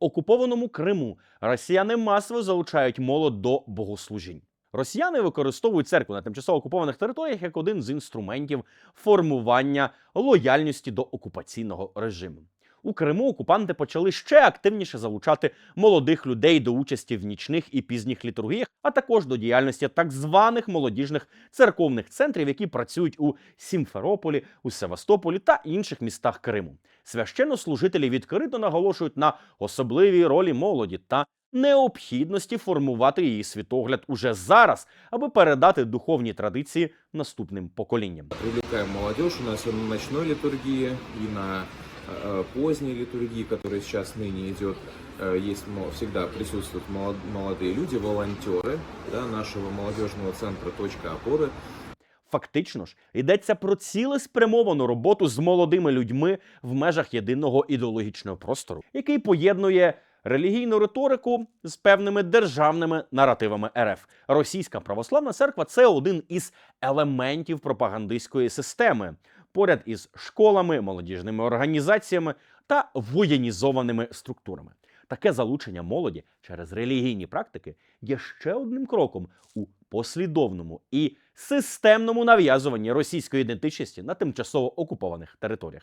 окупованому Криму росіяни масово залучають молодь до богослужінь. Росіяни використовують церкву на тимчасово окупованих територіях як один з інструментів формування лояльності до окупаційного режиму. У Криму окупанти почали ще активніше залучати молодих людей до участі в нічних і пізніх літургіях, а також до діяльності так званих молодіжних церковних центрів, які працюють у Сімферополі, у Севастополі та інших містах Криму. Священнослужителі відкрито наголошують на особливій ролі молоді та необхідності формувати її світогляд уже зараз, аби передати духовні традиції наступним поколінням. Привлекаем молодежь у нас и на ночной литургии, и на поздней литургии, которая сейчас ныне идет. Э, Есть мо- всегда присутствуют молод- молодые люди, волонтеры да, нашего молодежного центра «Точка опоры». Фактично ж йдеться про цілеспрямовану роботу з молодими людьми в межах єдиного ідеологічного простору, який поєднує релігійну риторику з певними державними наративами РФ. Російська православна церква це один із елементів пропагандистської системи, поряд із школами, молодіжними організаціями та воєнізованими структурами. Таке залучення молоді через релігійні практики є ще одним кроком у послідовному і системному нав'язуванні російської ідентичності на тимчасово окупованих територіях.